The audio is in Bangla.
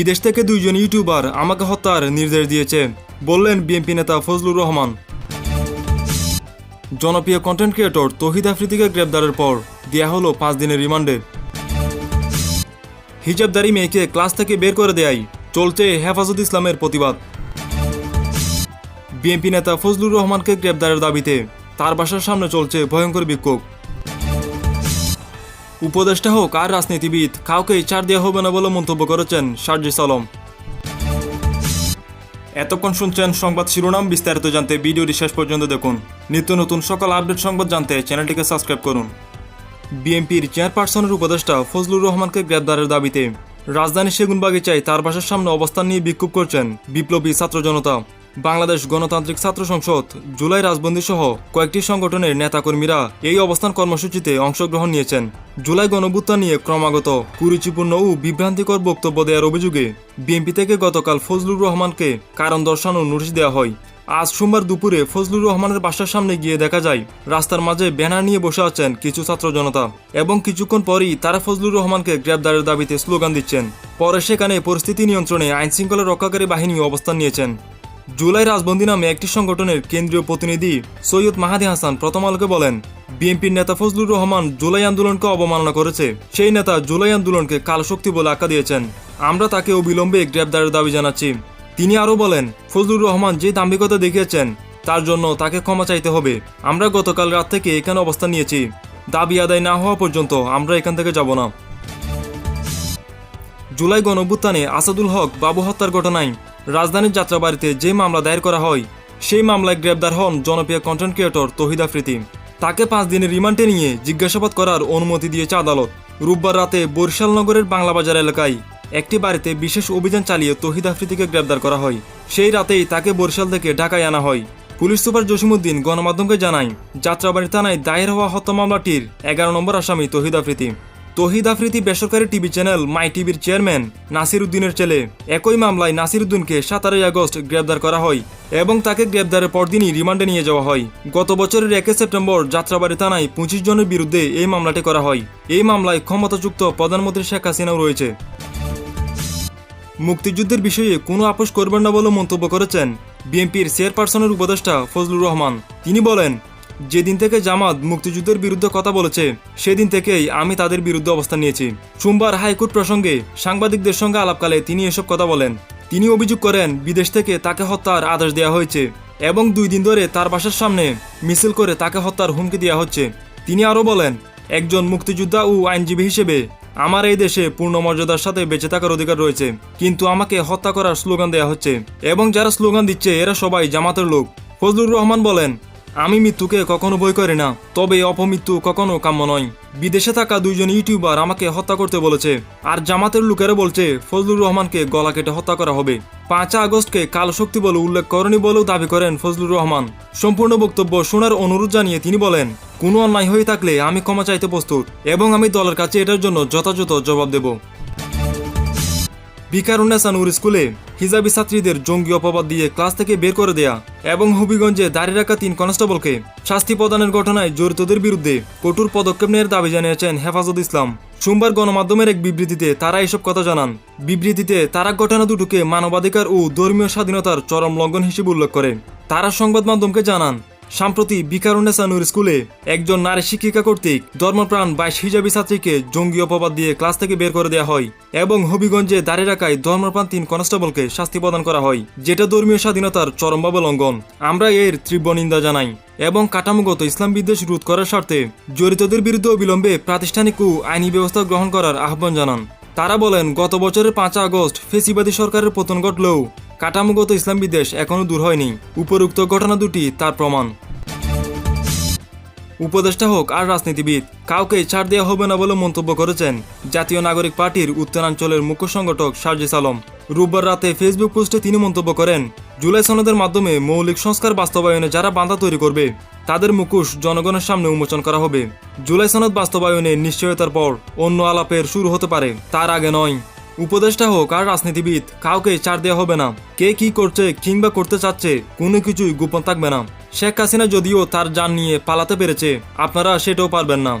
বিদেশ থেকে দুইজন ইউটিউবার আমাকে হত্যার নির্দেশ দিয়েছে, বললেন বিএনপি নেতা ফজলুর রহমান। জনপ্রিয় কন্টেন্ট ক্রিয়েটর তহিদ আফ্রিদিকে গ্রেপ্তারের পর দেয়া হলো পাঁচ দিনের রিমান্ডে। হিজাবদারি মেয়েকে ক্লাস থেকে বের করে দেয় চলছে হেফাজত ইসলামের প্রতিবাদ। বিএনপি নেতা ফজলুর রহমানকে গ্রেপ্তারের দাবিতে তার বাসার সামনে চলছে ভয়ঙ্কর বিক্ষোভ। উপদেষ্টা হোক আর রাজনীতিবিদ কাউকেই ছাড় দেওয়া হবে না বলে মন্তব্য করেছেন শারজিস আলম। এতক্ষণ শুনছেন সংবাদ শিরোনাম, বিস্তারিত জানতে ভিডিওটি শেষ পর্যন্ত দেখুন। নিত্য নতুন সকল আপডেট সংবাদ জানতে চ্যানেলটিকে সাবস্ক্রাইব করুন। বিএনপির চেয়ারপারসনের উপদেষ্টা ফজলুর রহমানকে গ্রেপ্তারের দাবিতে রাজধানী সেগুনবাগিচায় তার বাসার সামনে অবস্থান নিয়ে বিক্ষোভ করছেন বিপ্লবী ছাত্র জনতা। বাংলাদেশ গণতান্ত্রিক ছাত্র সংসদ, জুলাই রাজবন্দী সহ কয়েকটি সংগঠনের নেতাকর্মীরা এই অবস্থান কর্মসূচিতে অংশগ্রহণ নিয়েছেন। জুলাই গণভুত্থান নিয়ে ক্রমাগত কুরুচিপূর্ণ ও বিভ্রান্তিকর বক্তব্য দেওয়ার অভিযোগে বিএনপি থেকে গতকাল ফজলুর রহমানকে কারণ দর্শানোর নোটিশ দেওয়া হয়। আজ সোমবার দুপুরে ফজলুর রহমানের বাসার সামনে গিয়ে দেখা যায়, রাস্তার মাঝে ব্যানার নিয়ে বসে আছেন কিছু ছাত্র জনতা এবং কিছুক্ষণ পরই তারা ফজলুর রহমানকে গ্রেপ্তারের দাবিতে স্লোগান দিচ্ছেন। পরে সেখানে পরিস্থিতি নিয়ন্ত্রণে আইন শৃঙ্খলা রক্ষাকারী বাহিনী অবস্থান নিয়েছেন। জুলাই রাজবন্দী নামে একটি সংগঠনের কেন্দ্রীয় প্রতিনিধি সৈয়দ মাহাদি হাসান প্রথম আলোকে বলেন, বিএনপির নেতা ফজলুর রহমান জুলাই আন্দোলনকে অবমাননা করেছে। সেই নেতা জুলাই আন্দোলনকে কালশক্তি বলে আখ্যা দিয়েছেন। আমরা তাকে অবিলম্বে গ্রেপ্তারের দাবি জানাচ্ছি। তিনি আরও বলেন, ফজলুর রহমান যে দাম্ভিকতা দেখিয়েছেন, তার জন্য তাকে ক্ষমা চাইতে হবে। আমরা গতকাল রাত থেকে এখানে অবস্থান নিয়েছি। দাবি আদায় না হওয়া পর্যন্ত আমরা এখান থেকে যাব না। জুলাই গণঅভ্যুত্থানে আসাদুল হক বাবু হত্যার ঘটনায় রাজধানীর যাত্রাবাড়িতে যে মামলা দায়ের করা হয়, সেই মামলায় গ্রেপ্তার হন জনপ্রিয় কন্টেন্ট ক্রিয়েটর তহিদ আফ্রিদি তাকে পাঁচ দিনের রিমান্ডে নিয়ে জিজ্ঞাসাবাদ করার অনুমতি দিয়েছে আদালত। রোববার রাতে বরিশাল নগরের বাংলাবাজার এলাকায় একটি বাড়িতে বিশেষ অভিযান চালিয়ে তহিদ আফ্রিদিকে গ্রেপ্তার করা হয়। সেই রাতেই তাকে বরিশাল থেকে ঢাকায় আনা হয়। পুলিশ সুপার জসিমুদ্দিন গণমাধ্যমকে জানায়, যাত্রাবাড়ি থানায় দায়ের হওয়া হত্যা মামলাটির এগারো নম্বর আসামি তহিদ আফ্রিদি তহিদ আফ্রিদি বেসরকারি টিভি চ্যানেল মাই টিভির চেয়ারম্যান নাসির উদ্দিনের ছেলে। একই মামলায় নাসির উদ্দিনকে সতেরোই আগস্ট গ্রেপ্তার করা হয় এবং তাকে গ্রেপ্তারের পরদিনই রিমান্ডে নিয়ে যাওয়া হয়। গত বছরের একে সেপ্টেম্বর যাত্রাবাড়ি থানায় পঁচিশ জনের বিরুদ্ধে এই মামলাটি করা হয়। এই মামলায় ক্ষমতাযুক্ত প্রধানমন্ত্রী শেখ হাসিনাও রয়েছে। মুক্তিযুদ্ধের বিষয়ে কোনো আপোষ করবেন না বলে মন্তব্য করেছেন বিএনপির চেয়ারপারসনের উপদেষ্টা ফজলুর রহমান। তিনি বলেন যেদিন থেকে জামাত মুক্তিযুদ্ধের বিরুদ্ধে কথা বলেছে, সেদিন থেকেই আমি তাদের বিরুদ্ধে অবস্থান নিয়েছি। সোমবার হাইকোর্ট প্রসঙ্গে সাংবাদিকদের সঙ্গে আলাপকালে তিনি এসব কথা বলেন। তিনি অভিযোগ করেন, বিদেশ থেকে তাকে হত্যার আদেশ দেওয়া হয়েছে এবং দুই দিন ধরে তার বাসার সামনে মিছিল করে তাকে হত্যার হুমকি দেওয়া হচ্ছে। তিনি আরও বলেন, একজন মুক্তিযোদ্ধা ও আইনজীবী হিসেবে আমার এই দেশে পূর্ণ মর্যাদার সাথে বেঁচে থাকার অধিকার রয়েছে, কিন্তু আমাকে হত্যা করার স্লোগান দেওয়া হচ্ছে এবং যারা স্লোগান দিচ্ছে, এরা সবাই জামাতের লোক। ফজলুর রহমান বলেন আমি মৃত্যুকে কখনো বই করি না, তবে অপমৃত্যু কখনো কাম্য নয়। বিদেশে থাকা দুইজন ইউটিউবার আমাকে হত্যা করতে বলেছে, আর জামাতের লোকেরা বলছে, ফজলুর রহমানকে গলা কেটে হত্যা করা হবে। পাঁচ আগস্টকে কাল শক্তি বলে উল্লেখ করেনি বলেও দাবি করেন ফজলুর রহমান। সম্পূর্ণ বক্তব্য শোনার অনুরোধ জানিয়ে তিনি বলেন, কোনো অন্যায় হয়ে থাকলে আমি ক্ষমা চাইতে প্রস্তুত, এবং আমি দলের কাছে এটার জন্য যথাযথ জবাব দেব। বিকারুন্নেসা নূর স্কুলে হিজাবি ছাত্রীদের জঙ্গি অপবাদ দিয়ে ক্লাস থেকে বের করে দেয়া এবং হবিগঞ্জে দাঁড়িয়ে রাখা তিন কনস্টেবলকে শাস্তি প্রদানের ঘটনায় জড়িতদের বিরুদ্ধে কঠোর পদক্ষেপ নেওয়ার দাবি জানিয়েছেন হেফাজত ইসলাম। সোমবার গণমাধ্যমের এক বিবৃতিতে তারা এসব কথা জানান। বিবৃতিতে তারা ঘটনা দুটোকে মানবাধিকার ও ধর্মীয় স্বাধীনতার চরম লঙ্ঘন হিসেবে উল্লেখ করে। তারা সংবাদ মাধ্যমকে জানান সম্প্রতি বিকারুন্নেসা নূর স্কুলে একজন নারী শিক্ষিকা কর্তৃক ধর্মপ্রাণ বাইশ হিজাবি ছাত্রীকে জঙ্গি অপবাদ দিয়ে ক্লাস থেকে বের করে দেওয়া হয় এবং হবিগঞ্জে দাঁড়িয়ে রাখায় ধর্মপ্রাণ তিন কনস্টেবলকে শাস্তি প্রদান করা হয়, যেটা ধর্মীয় স্বাধীনতার চরমভাবে লঙ্ঘন। আমরা এর তীব্র নিন্দা জানাই এবং কাঠামোগত ইসলাম বিদ্বেষ রোধ করার স্বার্থে জড়িতদের বিরুদ্ধে অবিলম্বে প্রাতিষ্ঠানিক ও আইনি ব্যবস্থা গ্রহণ করার আহ্বান জানান। তারা বলেন, গত বছরের পাঁচ আগস্ট ফেসিবাদী সরকারের পতন ঘটলেও কাঠামোগত ইসলাম বিদ্বেষ এখনও দূর হয়নি। উপরোক্ত ঘটনা দুটি তার প্রমাণ। উপদেষ্টা হোক আর রাজনীতিবিদ, কাউকে ছাড় দেওয়া হবে না বলে মন্তব্য করেছেন জাতীয় নাগরিক পার্টির উত্তরাঞ্চলের মুখ্য সংগঠক সার্জিস আলম। রোববার রাতে ফেসবুক পোস্টে তিনি মন্তব্য করেন, জুলাই সনদের মাধ্যমে মৌলিক সংস্কার বাস্তবায়নে যারা বাধা তৈরি করবে, তাদের মুখোশ জনগণের সামনে উন্মোচন করা হবে। জুলাই সনদ বাস্তবায়নে নিশ্চয়তার পর অন্য আলাপের শুরু হতে পারে, তার আগে নয়। উপদেষ্টা হোক আর রাজনীতিবিদ, কাউকে ছাড় দেওয়া হবে না। কে কি করছে কিংবা করতে চাচ্ছে, কোনো কিছুই গোপন থাকবে না। শেখ হাসিনা যদিও তার যান নিয়ে পালাতে পেরেছে আপনারা সেটাও পারবেন না।